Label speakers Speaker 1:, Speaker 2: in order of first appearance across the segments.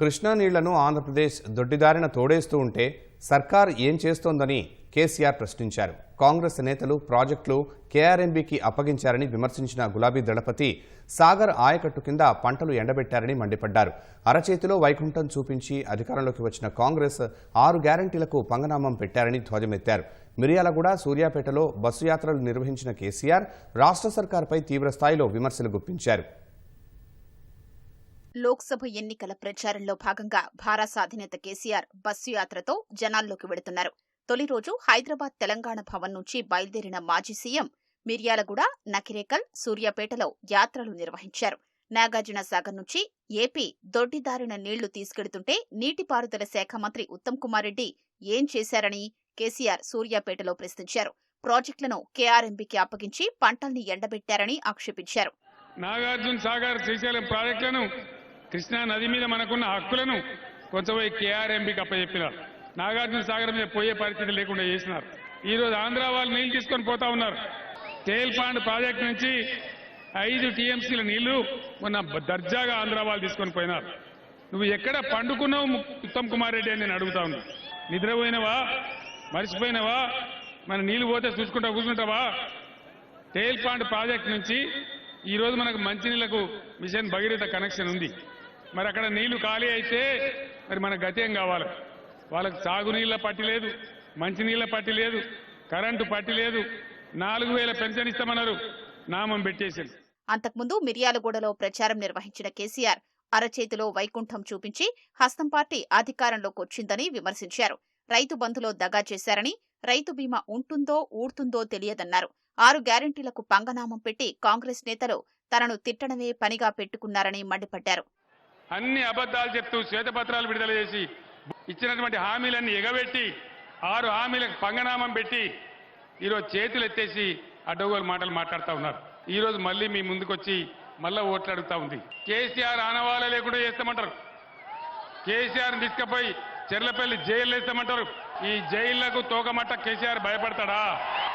Speaker 1: కృష్ణా నీళ్ళను ఆంధ్రప్రదేశ్ దొడ్డిదారిన తోడేస్తూ ఉంటే సర్కార్ ఏం చేస్తోందని కేసీఆర్ ప్రశ్నించారు. కాంగ్రెస్ నేతలు ప్రాజెక్టులు కేఆర్ఎంబీకి అప్పగించారని విమర్శించిన గులాబీ దళపతి సాగర్ ఆయకట్టు కింద పంటలు ఎండబెట్టారని మండిపడ్డారు. అరచేతిలో వైకుంఠం చూపించి అధికారంలోకి వచ్చిన కాంగ్రెస్ ఆరు గ్యారంటీలకు పంగనామం పెట్టారని ధ్వజమెత్తారు. మిర్యాలగూడ సూర్యాపేటలో బస్సు యాత్రలు నిర్వహించిన కేసీఆర్ రాష్ట్ర సర్కార్పై తీవ్రస్థాయిలో విమర్శలు గుప్పించారు.
Speaker 2: లోక్సభ ఎన్నికల ప్రచారంలో భాగంగా భారత అధినేత కేసీఆర్ బస్సు యాత్రతో జనాల్లోకి వెళుతున్నారు తొలి రోజు హైదరాబాద్ తెలంగాణ భవన్ నుంచి బయలుదేరిన మాజీ సీఎం మిర్యాలగూడ నకిరేకల్ సూర్యాపేటలో యాత్రలు నిర్వహించారు. నాగార్జున సాగర్ నుంచి ఏపీ దొడ్డిదారిన నీళ్ళు తీసుకెడుతుంటే నీటిపారుదల శాఖ మంత్రి ఉత్తమ్ కుమార్ రెడ్డి ఏం చేశారని కేసీఆర్ సూర్యాపేటలో ప్రశ్నించారు. ప్రాజెక్టులను కేఆర్ఎంబీకి అప్పగించి పంటల్ని ఎండబెట్టారని ఆక్షేపించారు.
Speaker 3: నాగార్జున సాగర్ శ్రీశైలం ప్రాజెక్టులను కృష్ణా నది మీద మనకున్న హక్కులను కొంచెం కేఆర్ఎంపీకి అప్పచెప్పినారు నాగార్జున సాగర్ మీద పోయే పరిస్థితి లేకుండా చేసినారు. ఈ రోజు ఆంధ్ర వాళ్ళు నీళ్ళు తీసుకొని పోతా ఉన్నారు. తేల్పాండ్ ప్రాజెక్టు నుంచి ఐదు టీఎంసీల నీళ్ళు మొన్న దర్జాగా ఆంధ్ర వాళ్ళు తీసుకొని పోయినారు. నువ్వు ఎక్కడ పండుకున్నావు ఉత్తమ్ కుమార్ రెడ్డి అని నేను అడుగుతా ఉన్నా. నిద్రపోయినవా? మర్చిపోయినవా? మన నీళ్ళు పోతే చూసుకుంటా కూర్చుంటావా? తేల్పాండ్ ప్రాజెక్ట్ నుంచి ఈరోజు మనకు మంచినీళ్ళకు మిషన్ భగీరథ కనెక్షన్ ఉంది. మరి అక్కడ నీళ్ళు ఖాళీ అయితే మరి మన గతి ఏం కావాలి? వాళ్ళకి సాగునీళ్ళ పట్టి లేదు మంచినీళ్ళ పట్టి లేదు కరెంటు పట్టి లేదు నాలుగు వేల పెన్షన్ ఇస్తామన్నారు నామం పెట్టేసింది.
Speaker 2: అంతకుముందు మిర్యాలగూడలో ప్రచారం నిర్వహించిన కేసీఆర్ అరచేతిలో వైకుంఠం చూపించి హస్తం పార్టీ అధికారంలోకి వచ్చిందని విమర్శించారు. రైతు బంధులో దగా చేశారని రైతు బీమా ఉంటుందో ఊడుతుందో తెలియదన్నారు. ఆరు గ్యారంటీలకు పంగనామం పెట్టి కాంగ్రెస్ నేతలు తనను తిట్టడమే పనిగా పెట్టుకున్నారని మండిపడ్డారు.
Speaker 3: అన్ని అబద్ధాలు చెప్తూ శ్వేతపత్రాలు విడుదల చేసి ఇచ్చినటువంటి హామీలన్నీ ఎగబెట్టి ఆరు హామీలకు పంగనామం పెట్టి ఈరోజు చేతులు ఎత్తేసి అడ్డగోలు మాటలు మాట్లాడుతూ ఉన్నారు. ఈ రోజు మళ్ళీ మీ ముందుకొచ్చి మళ్ళా ఓట్లు అడుగుతా ఉంది. కేసీఆర్ ఆనవాళ్ళ లేకుండా చేస్తామంటారు. కేసీఆర్ తీసుకుపోయి చెర్లపల్లి జైలు వేస్తామంటారు. ఈ జైళ్ళకు తోకమట్ట కేసీఆర్ భయపడతాడా?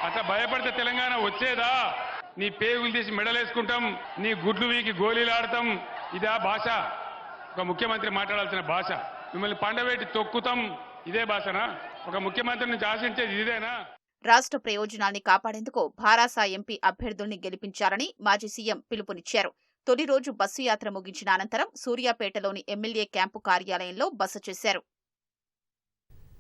Speaker 3: అట్లా భయపడితే తెలంగాణ వచ్చేదా? నీ పేగులు తీసి మెడలేసుకుంటాం నీ గుడ్లు వీకి గోళీలు ఆడతాం. ఇదా భాష. ఒక ముఖ్యమంత్రి మాట్లాడాల్సిన భాష. మిమ్మల్ని పండవేటి తొక్కుతాం ఇదే భాషనా? ఒక ముఖ్యమంత్రి నుంచి ఆశించేది ఇదేనా?
Speaker 2: రాష్ట్ర ప్రయోజనాల్ని కాపాడేందుకు భారాసా ఎంపీ అభ్యర్థుల్ని గెలిపించాలని మాజీ సీఎం పిలుపునిచ్చారు. తొలి రోజు బస్సు యాత్ర ముగించిన అనంతరం సూర్యాపేటలోని ఎమ్మెల్యే క్యాంపు కార్యాలయంలో బస చేశారు.